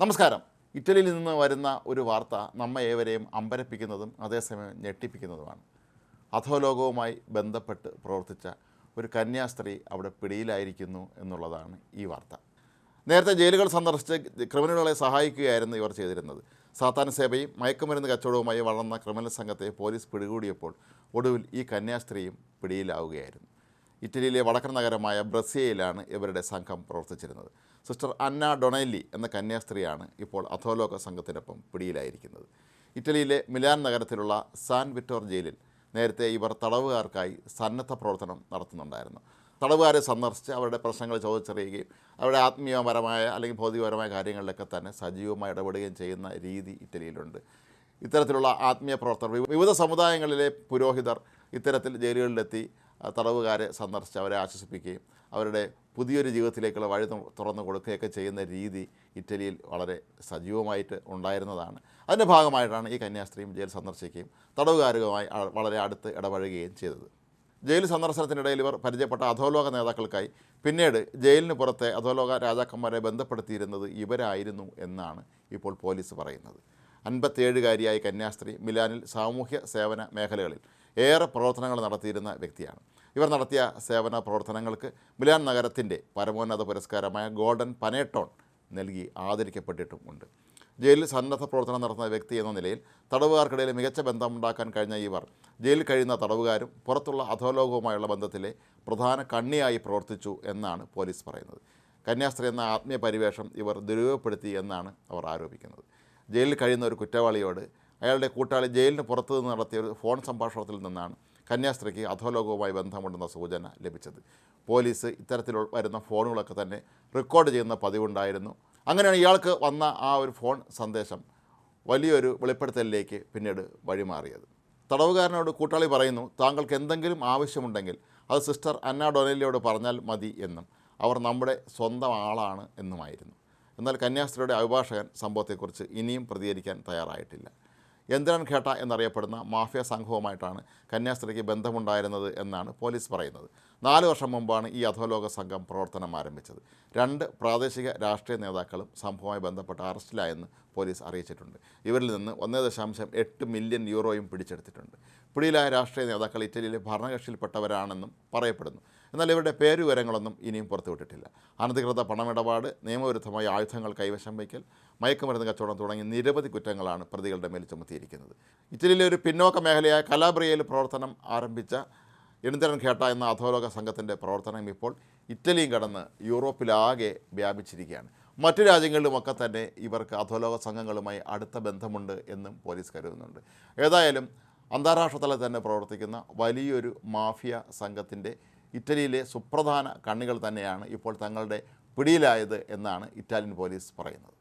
നമസ്കാരം. ഇറ്റലിയിൽ നിന്ന് വരുന്ന ഒരു വാർത്ത നമ്മെ ഏവരെയും അമ്പരപ്പിക്കുന്നതും അതേസമയം ഞെട്ടിപ്പിക്കുന്നതുമാണ്. അധോലോകവുമായി ബന്ധപ്പെട്ട് പ്രവർത്തിച്ച ഒരു കന്യാസ്ത്രീ അവിടെ പിടിയിലായിരിക്കുന്നു എന്നുള്ളതാണ് ഈ വാർത്ത. നേരത്തെ ജയിലുകൾ സന്ദർശിച്ച് ക്രിമിനലുകളെ സഹായിക്കുകയായിരുന്നു ഇവർ ചെയ്തിരുന്നത്. സാത്താൻ സേവയും മയക്കുമരുന്ന് കച്ചവടവുമായി വളർന്ന ക്രിമിനൽ സംഘത്തെ പോലീസ് പിടികൂടിയപ്പോൾ ഒടുവിൽ ഈ കന്യാസ്ത്രീയും പിടിയിലാവുകയായിരുന്നു. ഇറ്റലിയിലെ വടക്കൻ നഗരമായ ബ്രസിയയിലാണ് ഇവരുടെ സംഘം പ്രവർത്തിച്ചിരുന്നത്. സിസ്റ്റർ അന്ന ഡൊണൈലി എന്ന കന്യാസ്ത്രീയാണ് ഇപ്പോൾ അധോലോക സംഘത്തിനൊപ്പം പിടിയിലായിരിക്കുന്നത്. ഇറ്റലിയിലെ മിലാൻ നഗരത്തിലുള്ള സാൻ വിറ്റോർ ജയിലിൽ നേരത്തെ ഇവർ തടവുകാർക്കായി സന്നദ്ധ പ്രവർത്തനം നടത്തുന്നുണ്ടായിരുന്നു. തടവുകാരെ സന്ദർശിച്ച് അവരുടെ പ്രശ്നങ്ങൾ ചോദിച്ചറിയുകയും അവരുടെ ആത്മീയപരമായ അല്ലെങ്കിൽ ഭൗതികപരമായ കാര്യങ്ങളിലൊക്കെ തന്നെ സജീവമായി ഇടപെടുകയും ചെയ്യുന്ന രീതി ഇറ്റലിയിലുണ്ട്. ഇത്തരത്തിലുള്ള ആത്മീയ പ്രവർത്തകർ വിവിധ സമുദായങ്ങളിലെ പുരോഹിതർ ഇത്തരത്തിൽ ജയിലുകളിലെത്തി തടവുകാരെ സന്ദർശിച്ച് അവരെ ആശ്വസിപ്പിക്കുകയും അവരുടെ പുതിയൊരു ജീവിതത്തിലേക്കുള്ള വഴി തുറന്നു കൊടുക്കുകയൊക്കെ ചെയ്യുന്ന രീതി ഇറ്റലിയിൽ വളരെ സജീവമായിട്ട് ഉണ്ടായിരുന്നതാണ്. അതിന്റെ ഭാഗമായിട്ടാണ് ഈ കന്യാസ്ത്രീയും ജയിൽ സന്ദർശിക്കുകയും തടവുകാരുമായി വളരെ അടുത്ത് ഇടപഴകുകയും ചെയ്തത്. ജയിൽ സന്ദർശനത്തിനിടയിൽ ഇവർ പരിചയപ്പെട്ട അധോലോക നേതാക്കൾക്കായി പിന്നീട് ജയിലിന് പുറത്തെ അധോലോക രാജാക്കന്മാരെ ബന്ധപ്പെടുത്തിയിരുന്നത് ഇവരായിരുന്നു എന്നാണ് ഇപ്പോൾ പോലീസ് പറയുന്നത്. അൻപത്തേഴുകാരിയായ കന്യാസ്ത്രീ മിലാനിൽ സാമൂഹ്യ സേവന മേഖലകളിൽ ഏറെ പ്രവർത്തനങ്ങൾ നടത്തിയിരുന്ന വ്യക്തിയാണ്. ഇവർ നടത്തിയ സേവന പ്രവർത്തനങ്ങൾക്ക് മിലാൻ നഗരത്തിന്റെ പരമോന്നത പുരസ്കാരമായ ഗോൾഡൻ പനേട്ടോൺ നൽകി ആദരിക്കപ്പെട്ടിട്ടും ഉണ്ട്. ജയിലിൽ സന്നദ്ധ പ്രവർത്തനം നടത്തുന്ന വ്യക്തി എന്ന നിലയിൽ തടവുകാർക്കിടയിൽ മികച്ച ബന്ധമുണ്ടാക്കാൻ കഴിഞ്ഞ ഇവർ ജയിലിൽ കഴിയുന്ന തടവുകാരും പുറത്തുള്ള അധോലോകവുമായുള്ള ബന്ധത്തിലെ പ്രധാന കണ്ണിയായി പ്രവർത്തിച്ചു എന്നാണ് പോലീസ് പറയുന്നത്. കന്യാസ്ത്രീ എന്ന ആത്മീയ പരിവേഷം ഇവർ ദുരുപയോഗപ്പെടുത്തി എന്നാണ് അവർ ആരോപിക്കുന്നത്. ജയിലിൽ കഴിയുന്ന ഒരു കുറ്റവാളിയോട് അയാളുടെ കൂട്ടാളി ജയിലിന് പുറത്തു നിന്ന് നടത്തിയ ഒരു ഫോൺ സംഭാഷണത്തിൽ നിന്നാണ് കന്യാസ്ത്രീക്ക് അധോലോകവുമായി ബന്ധമുണ്ടെന്ന സൂചന ലഭിച്ചത്. പോലീസ് ഇത്തരത്തിൽ വരുന്ന ഫോണുകളൊക്കെ തന്നെ റെക്കോർഡ് ചെയ്യുന്ന പതിവുണ്ടായിരുന്നു. അങ്ങനെയാണ് ഇയാൾക്ക് വന്ന ആ ഒരു ഫോൺ സന്ദേശം വലിയൊരു വെളിപ്പെടുത്തലിലേക്ക് പിന്നീട് വഴിമാറിയത്. തടവുകാരനോട് കൂട്ടാളി പറയുന്നു താങ്കൾക്ക് എന്തെങ്കിലും ആവശ്യമുണ്ടെങ്കിൽ അത് സിസ്റ്റർ അന്ന ഡൊനലിയോട് പറഞ്ഞാൽ മതി എന്നും. അവർ നമ്മുടെ സ്വന്തം ആളാണ് എന്നുമായിരുന്നു. എന്നാൽ കന്യാസ്ത്രീയുടെ അഭിഭാഷകൻ സംഭവത്തെക്കുറിച്ച് ഇനിയും പ്രതികരിക്കാൻ തയ്യാറായിട്ടില്ല. യന്ത്രൻ ഖേട്ട എന്നറിയപ്പെടുന്ന മാഫിയ സംഘവുമായിട്ടാണ് കന്യാസ്ത്രീക്ക് ബന്ധമുണ്ടായിരുന്നത് എന്നാണ് പോലീസ് പറയുന്നത്. നാല് വർഷം മുമ്പാണ് ഈ അധോലോക സംഘം പ്രവർത്തനം ആരംഭിച്ചത്. രണ്ട് പ്രാദേശിക രാഷ്ട്രീയ നേതാക്കളും സംഭവവുമായി ബന്ധപ്പെട്ട് അറസ്റ്റിലായെന്ന് പോലീസ് അറിയിച്ചിട്ടുണ്ട്. ഇവരിൽ നിന്ന് ഒന്നേ ദശാംശം എട്ട് മില്യൺ യൂറോയും പിടിച്ചെടുത്തിട്ടുണ്ട്. പിടിയിലായ രാഷ്ട്രീയ നേതാക്കൾ ഇറ്റലിയിലെ ഭരണകക്ഷിയിൽപ്പെട്ടവരാണെന്നും പറയപ്പെടുന്നു. എന്നാൽ ഇവരുടെ പേരുവിവരങ്ങളൊന്നും ഇനിയും പുറത്തുവിട്ടിട്ടില്ല അനധികൃത പണമിടപാട് നിയമവിരുദ്ധമായ ആയുധങ്ങൾ കൈവശം വയ്ക്കൽ മയക്കുമരുന്ന് കച്ചവടം തുടങ്ങി നിരവധി കുറ്റങ്ങളാണ് പ്രതികളുടെ മേൽ ചുമത്തിയിരിക്കുന്നത്. ഇറ്റലിയിലെ ഒരു പിന്നോക്ക മേഖലയായ കലാബ്രിയയിൽ പ്രവർത്തനം ആരംഭിച്ച എണിതരൻ ഖേട്ട എന്ന അധോലോക സംഘത്തിന്റെ പ്രവർത്തനം ഇപ്പോൾ ഇറ്റലിയും കടന്ന് യൂറോപ്പിലാകെ വ്യാപിച്ചിരിക്കുകയാണ്. മറ്റു രാജ്യങ്ങളിലുമൊക്കെ തന്നെ ഇവർക്ക് അധോലോക സംഘങ്ങളുമായി അടുത്ത ബന്ധമുണ്ട് എന്നും പോലീസ് കരുതുന്നുണ്ട്. ഏതായാലും അന്താരാഷ്ട്ര തലത്തിൽ തന്നെ പ്രവർത്തിക്കുന്ന വലിയൊരു മാഫിയ സംഘത്തിന്റെ ഇറ്റലിയിലെ സുപ്രധാന കണ്ണികൾ തന്നെയാണ് ഇപ്പോൾ തങ്ങളുടെ പിടിയിലായത് എന്നാണ് ഇറ്റാലിയൻ പോലീസ് പറയുന്നത്.